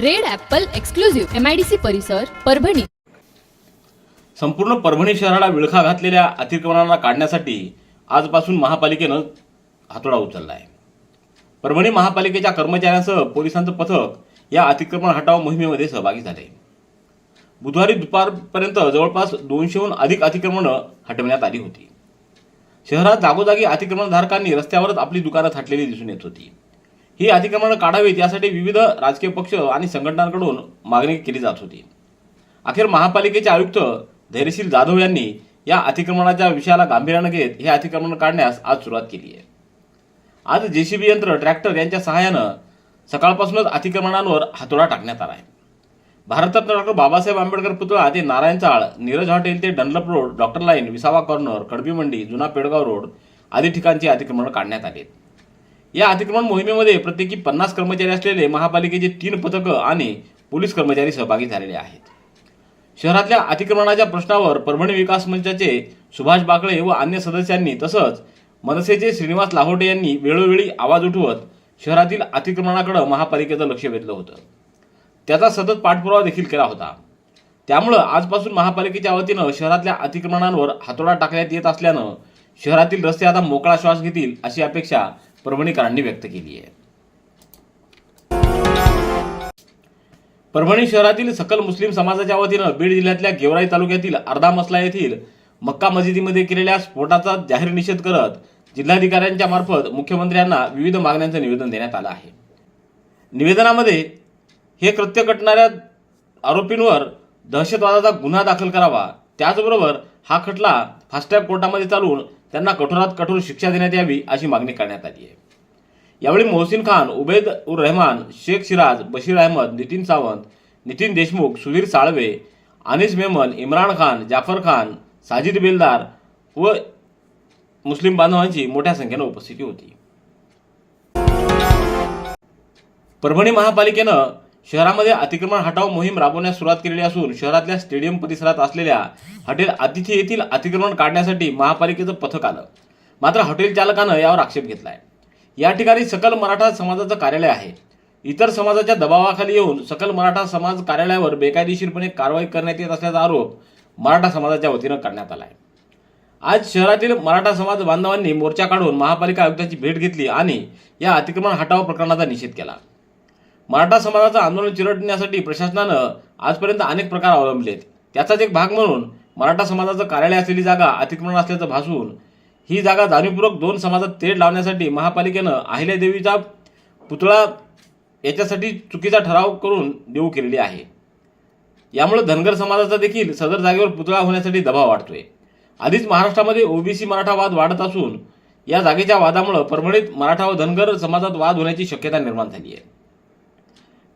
Red apple exclusive. MIDC परिसर परभणी. संपूर्ण परभणी शहराला विळखा घातलेल्या अतिक्रमणांना काढण्यासाठी आजपासून महापालिकेनं हातोडा उचलला आहे परभणी महापालिकेच्या कर्मचाऱ्यांसह पोलिसांचं पथक या अतिक्रमण हटाव मोहिमेमध्ये सहभागी झाले. बुधवारी दुपारपर्यंत जवळपास दोनशेहून अधिक अतिक्रमणं हटवण्यात आली होती. शहरात जागोजागी अतिक्रमणधारकांनी रस्त्यावरच आपली दुकानं थाटलेली दिसून येत होती. ही अतिक्रमणं काढावीत यासाठी विविध राजकीय पक्ष आणि संघटनांकडून मागणी केली जात होती. अखेर महापालिकेचे आयुक्त धैर्यशील जाधव यांनी या अतिक्रमणाच्या विषयाला गांभीर्यानं घेत हे अतिक्रमण काढण्यास आज सुरुवात केली आहे. आज जेसीबी यंत्र ट्रॅक्टर यांच्या सहाय्यानं सकाळपासूनच अतिक्रमणांवर हातोडा टाकण्यात आला आहे. भारतरत्न डॉक्टर बाबासाहेब आंबेडकर पुतळा ते नारायण चाळ नीरज हॉटेल ते Dunlop road doctor line Visava corner कडबी मंडी जुना पेडगाव रोड आदी ठिकाणची अतिक्रमण काढण्यात आली या अतिक्रमण मोहिमेमध्ये प्रत्येकी पन्नास कर्मचारी असलेले महापालिकेचे तीन पथकं आणि पोलीस कर्मचारी सहभागी झालेले आहेत. शहरातल्या अतिक्रमणाच्या प्रश्नावर परभणी विकास मंचाचे सुभाष बाकळे व अन्य सदस्यांनी तसंच मनसेचे श्रीनिवास लाहोटे यांनी वेळोवेळी आवाज उठवत शहरातील अतिक्रमणाकडे महापालिकेचं लक्ष वेधलं होतं. त्याचा सतत पाठपुरावा देखील केला होता. त्यामुळं आजपासून महापालिकेच्या वतीनं शहरातल्या अतिक्रमणांवर हातोडा टाकण्यात येत असल्यानं शहरातील रस्ते आता मोकळा श्वास घेतील अशी अपेक्षा परभणीकरांनी व्यक्त केली आहे. परभणी शहरातील सकल मुस्लिम समाजाच्या वतीनं बीड जिल्ह्यातल्या गेवराई तालुक्यातील अर्धा मसला येथील मक्का मशिदीमध्ये केलेल्या स्फोटाचा जाहीर निषेध करत जिल्हाधिकाऱ्यांच्या मार्फत मुख्यमंत्र्यांना विविध मागण्यांचं निवेदन देण्यात आलं आहे. निवेदनामध्ये हे कृत्य घटणाऱ्या आरोपींवर दहशतवादाचा गुन्हा दाखल करावा त्याचबरोबर हा खटला फास्टॅग कोर्टामध्ये चालून त्यांना कठोरात कठोर शिक्षा देण्यात यावी अशी मागणी करण्यात आली आहे. यावेळी मोहसिन खान उबैद उर रहमान शेख सिराज बशीर अहमद नितीन सावंत नितीन देशमुख सुधीर साळवे अनिस मेमन इम्रान खान जाफर खान साजिद बेलदार व मुस्लिम बांधवांची मोठ्या संख्येनं उपस्थिती होती. परभणी महापालिकेनं शहरामध्ये अतिक्रमण हटाव मोहीम राबवण्यास सुरुवात केलेली असून शहरातल्या स्टेडियम परिसरात असलेल्या हॉटेल अतिथी येथील अतिक्रमण काढण्यासाठी महापालिकेचं पथक आलं. मात्र हॉटेल चालकानं यावर आक्षेप घेतला आहे या ठिकाणी सकल मराठा समाजाचं कार्यालय आहे. इतर समाजाच्या दबावाखाली येऊन सकल मराठा समाज कार्यालयावर बेकायदेशीरपणे कारवाई करण्यात येत असल्याचा आरोप मराठा समाजाच्या वतीनं करण्यात आला आहे आज शहरातील मराठा समाज बांधवांनी मोर्चा काढून महापालिका आयुक्तांची भेट घेतली आणि या अतिक्रमण हटाव प्रकरणाचा निषेध केला. मराठा समाजाचं आंदोलन चिरडण्यासाठी प्रशासनानं आजपर्यंत अनेक प्रकार अवलंबलेत. त्याचाच एक भाग म्हणून मराठा समाजाचं कार्यालय असलेली जागा अतिक्रमण असल्याचं भासून ही जागा जाणीवपूर्वक दोन समाजात तेढ लावण्यासाठी महापालिकेनं अहिल्यादेवीचा पुतळा याच्यासाठी चुकीचा ठराव करून देऊ केलेली आहे. यामुळे धनगर समाजाचा देखील सदर जागेवर पुतळा होण्यासाठी दबाव वाढतोय. आधीच महाराष्ट्रामध्ये ओबीसी मराठा वाद वाढत असून या जागेच्या वादामुळे परभणीत मराठा व धनगर समाजात वाद होण्याची शक्यता निर्माण झाली आहे.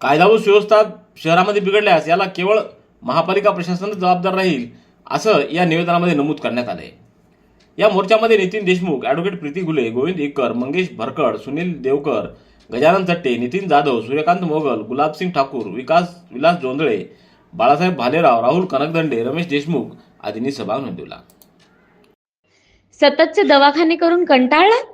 कायदा व सुव्यवस्था शहरामध्ये बिघडल्यास याला केवळ महापालिका प्रशासनच जबाबदार राहील असं या निवेदनामध्ये नमूद करण्यात आलंय. या मोर्चामध्ये नितीन देशमुख ॲडव्होकेट प्रीती घुले गोविंद इक्कर मंगेश भरकड सुनील देवकर गजानन चट्टे नितीन जाधव सूर्यकांत मोगल गुलाबसिंग ठाकूर विकास विलास जोंधळे बाळासाहेब भालेराव राहुल कनकदंडे रमेश देशमुख आदींनी सहभाग नोंदवला. सततचे दवाखाने करून कंटाळलात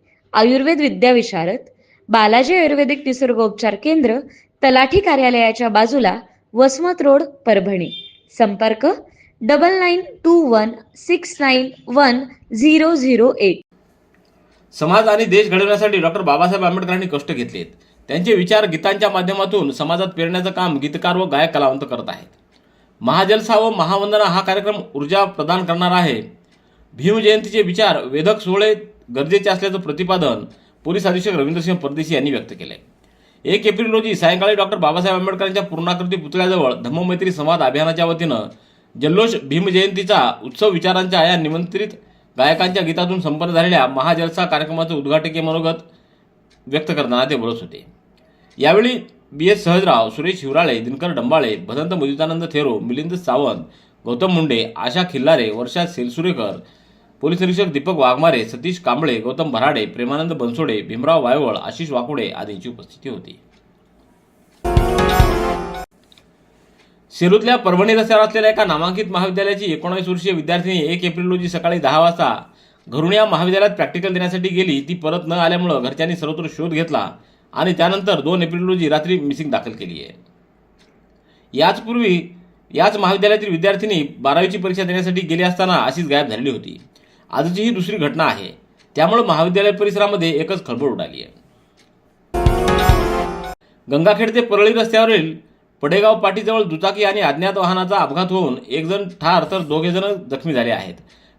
आयुर्वेद विद्याविशारद बालाजी आयुर्वेदिक निसर्गोपचार केंद्र तलाठी कार्यालयाच्या बाजूला वसमत रोड परभणी. संपर्क double nine two one six nine one zero zero eight समाज आणि देश घडवण्यासाठी डॉक्टर बाबासाहेब आंबेडकरांनी कष्ट घेतलेत. त्यांचे विचार गीतांच्या माध्यमातून समाजात पेरण्याचं काम गीतकार व गायक कलावंत करत आहेत. महाजलसा व महावंदना हा कार्यक्रम ऊर्जा प्रदान करणारा आहे. भीमजयंतीचे विचार वेधक सोहळे गरजेचे असल्याचं प्रतिपादन पोलीस अधीक्षक रवींद्रसिंह परदेशी यांनी व्यक्त केलं आहे एक एप्रिल रोजी सायंकाळी डॉक्टर बाबासाहेब आंबेडकरांच्या पूर्णाकृती पुतळ्याजवळ धम्ममैत्री संवाद अभियानाच्या वतीनं जल्लोष भीमजयंतीचा उत्सव विचारांच्या या निमंत्रित गायकांच्या गीतातून संपन्न झालेल्या महाजलसा कार्यक्रमाचं उद्घाटकीय मनोगत व्यक्त करताना ते बोलत होते. यावेळी B S Sahajrao Suresh Shivrale Dinkar Dambale Bhadant Muditanand Thero Milind Sawant Gautam Munde Asha Khillare Varsha Selsurekar police निरीक्षक दीपक वाघमारे सतीश कांबळे गौतम भराडे प्रेमानंद बनसोडे भीमराव वायवळ आशिष वाकुडे आदींची उपस्थिती होती. सेलूतल्या परभणी रस्त्यावर असलेल्या एका नामांकित महाविद्यालयाची एकोणावीस वर्षीय विद्यार्थिनी एक एप्रिल रोजी सकाळी दहा वाजता घरून या महाविद्यालयात प्रॅक्टिकल देण्यासाठी गेली. ती परत न आल्यामुळं घरच्यांनी सर्वत्र शोध घेतला आणि त्यानंतर दोन एप्रिल रोजी रात्री मिसिंग दाखल केली आहे. याचपूर्वी याच महाविद्यालयातील विद्यार्थिनी बारावीची परीक्षा देण्यासाठी गेली असताना अशीच गायब झालेली होती. आजची ही दुसरी घटना आहे. त्यामुळे महाविद्यालय परिसरामध्ये एकच खळबळ उडाली आहे. गंगाखेड ते परळी रस्त्यावरील पडेगाव पाटीजवळ दुचाकी आणि अज्ञात वाहनाचा अपघात होऊन एक जण ठार तर दोघे जण जखमी झाले आहेत.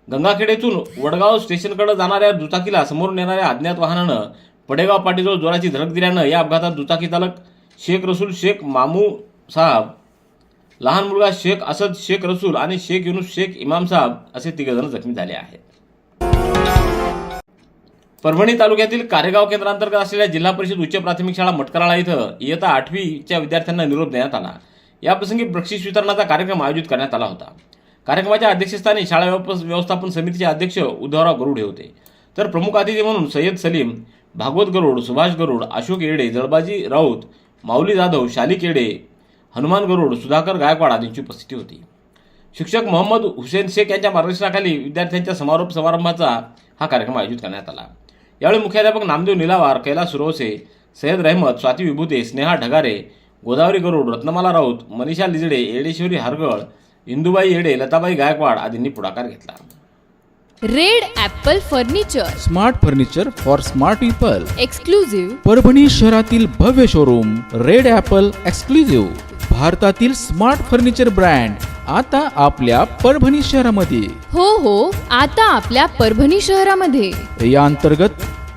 गंगाखेड येथून वडगाव स्टेशनकडे जाणाऱ्या दुचाकीला समोरून येणाऱ्या अज्ञात वाहनानं पडेगाव पाटीजवळ जोराची धडक दिल्यानं या अपघातात दुचाकी चालक शेख रसूल शेख मामू साहब लहान मुलगा शेख असद शेख रसूल आणि शेख युनुस शेख इमाम साहब असे तिघजण जखमी झाले आहेत. परभणी तालुक्यातील कारेगाव केंद्रांतर्गत असलेल्या जिल्हा परिषद उच्च प्राथमिक शाळा मटकराळा इथं इयत्ता आठवीच्या विद्यार्थ्यांना निरोप देण्यात आला. याप्रसंगी बक्षीस वितरणाचा कार्यक्रम आयोजित करण्यात आला होता. कार्यक्रमाच्या अध्यक्षस्थानी शाळा व्यवस्थापन समितीचे अध्यक्ष उद्धवराव गरुड होते. तर प्रमुख अतिथी म्हणून सय्यद सलीम भागवत गरुड सुभाष गरुड अशोक येडे जळबाजी राऊत माऊली जाधव शाली केडे हनुमान गरुड सुधाकर गायकवाड आदींची उपस्थिती होती. शिक्षक मोहम्मद हुसेन शेख यांच्या मार्गदर्शनाखाली विद्यार्थ्यांच्या समारोप समारंभाचा हा कार्यक्रम आयोजित करण्यात आला. यावेळी मुख्याध्यापक नामदेव निलावार कैलास सुरवसे सय्यद रहमत स्वाती विभूते स्नेहा ढगारे गोदावरी गरुड रत्नमाला राऊत मनीषा लिजडे येडेश्वरी हरगळ इंदुबाई येडे लताबाई गायकवाड आदींनी पुढाकार घेतला. Red apple furniture. Smart furniture for smart people. Exclusive Parbhani शहरातील भव्य शोरूम रेड ॲपल एक्सक्लुझिव्ह. भारतातील स्मार्ट फर्निचर ब्रँड आता आपल्या परभणी शहरामध्ये. हो हो आता आपल्या परभणी शहरामध्ये. या अंतर्गत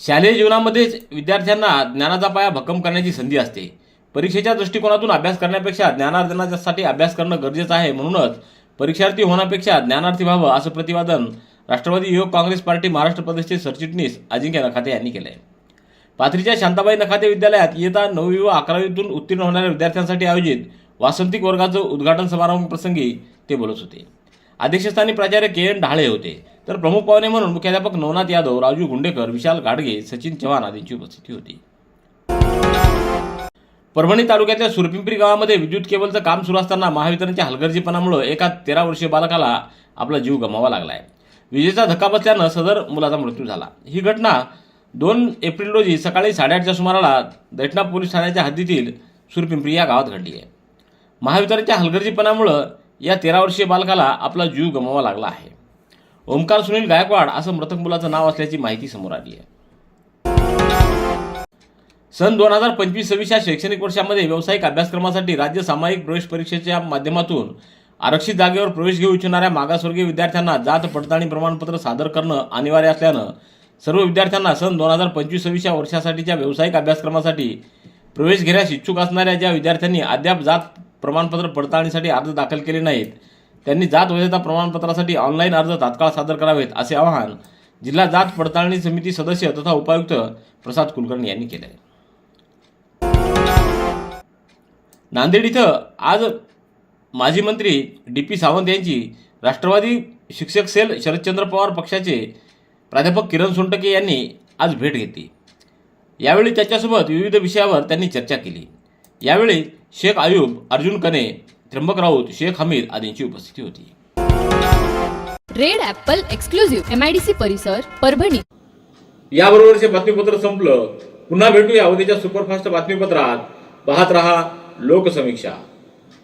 शालेय जीवनामध्येच विद्यार्थ्यांना ज्ञानाचा पाया भक्कम करण्याची संधी असते. परीक्षेच्या दृष्टिकोनातून अभ्यास करण्यापेक्षा ज्ञानार्जनासाठी अभ्यास करणं गरजेचं आहे म्हणूनच परीक्षार्थी होण्यापेक्षा ज्ञानार्थी व्हावं असं प्रतिपादन राष्ट्रवादी युवक काँग्रेस पार्टी महाराष्ट्र प्रदेशचे सरचिटणीस अजिंक्य नखाते यांनी केलं आहे पाथरीच्या शांताबाई नखाते विद्यालयात इयत्ता नववी व अकरावीतून उत्तीर्ण होणाऱ्या विद्यार्थ्यांसाठी आयोजित वासंतिक वर्गाचं उद्घाटन समारंभ प्रसंगी ते बोलत होते. अध्यक्षस्थानी प्राचार्य के एन ढाळे होते. तर प्रमुख पाहुणे म्हणून मुख्याध्यापक नवनाथ यादव राजू गुंडेकर विशाल गाडगे सचिन चव्हाण आदींची उपस्थिती होती. परभणी तालुक्यातल्या सुरपिंपरी गावामध्ये विद्युत केबलचं काम सुरू असताना महावितरणच्या हलगर्जीपणामुळे एका तेरा वर्षीय बालकाला आपला जीव गमावा लागलाय. विजेचा धक्का बसल्यानं सदर मुलाचा मृत्यू झाला. ही घटना दोन एप्रिल रोजी सकाळी साडेआठच्या सुमाराला दैठणा पोलीस ठाण्याच्या हद्दीतील सुरपिंपरी या गावात घडली आहे. महावितरणच्या हलगर्जीपणामुळं या तेरा वर्षीय बालकाला आपला जीव गमावा लागला आहे. ओमकार सुनील गायकवाड असं मृतक मुलाचं नाव असल्याची माहिती समोर आली आहे. सन दोन हजार पंचवीस सव्वीसच्या शैक्षणिक वर्षामध्ये व्यावसायिक अभ्यासक्रमासाठी राज्य सामायिक प्रवेश परीक्षेच्या माध्यमातून आरक्षित जागेवर प्रवेश घेऊ इच्छिणाऱ्या मागासवर्गीय विद्यार्थ्यांना जात पडताळणी प्रमाणपत्र सादर करणं अनिवार्य असल्यानं सर्व विद्यार्थ्यांना सन दोन हजार पंचवीस सव्वीसच्या वर्षासाठीच्या व्यावसायिक अभ्यासक्रमासाठी प्रवेश घेण्यास इच्छुक असणाऱ्या ज्या विद्यार्थ्यांनी अद्याप जात प्रमाणपत्र पडताळणीसाठी अर्ज दाखल केले नाहीत. त्यांनी जात वैधता प्रमाणपत्रासाठी ऑनलाईन अर्ज तात्काळ सादर करावेत असे आवाहन जिल्हा जात पडताळणी समिती सदस्य तथा उपायुक्त प्रसाद कुलकर्णी यांनी केले. आहे नांदेड इथं आज माजी मंत्री डी पी सावंत यांची राष्ट्रवादी शिक्षक सेल शरदचंद्र पवार पक्षाचे प्राध्यापक किरण सोनटके यांनी आज भेट घेतली. यावेळी त्याच्यासोबत विविध विषयावर त्यांनी चर्चा केली. यावेळी शेख आयूब अर्जुन कने त्र्यंबक राऊत शेख हमीद आदींची उपस्थिती होती. Red apple exclusive M I D C परिसर परभणी. याबरोबरच हे बातमीपत्र संपलं पुन्हा भेटूया उद्याच्या सुपरफास्ट बातमीपत्रात. पाहत रहा लोकसमीक्षा.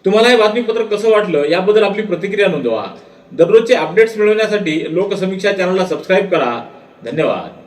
तुम्हाला हे बातमीपत्र कसं वाटलं याबद्दल आपली प्रतिक्रिया नोंदवा. दररोजचे अपडेट्स मिळवण्यासाठी लोकसमीक्षा चॅनलला सबस्क्राईब करा. धन्यवाद.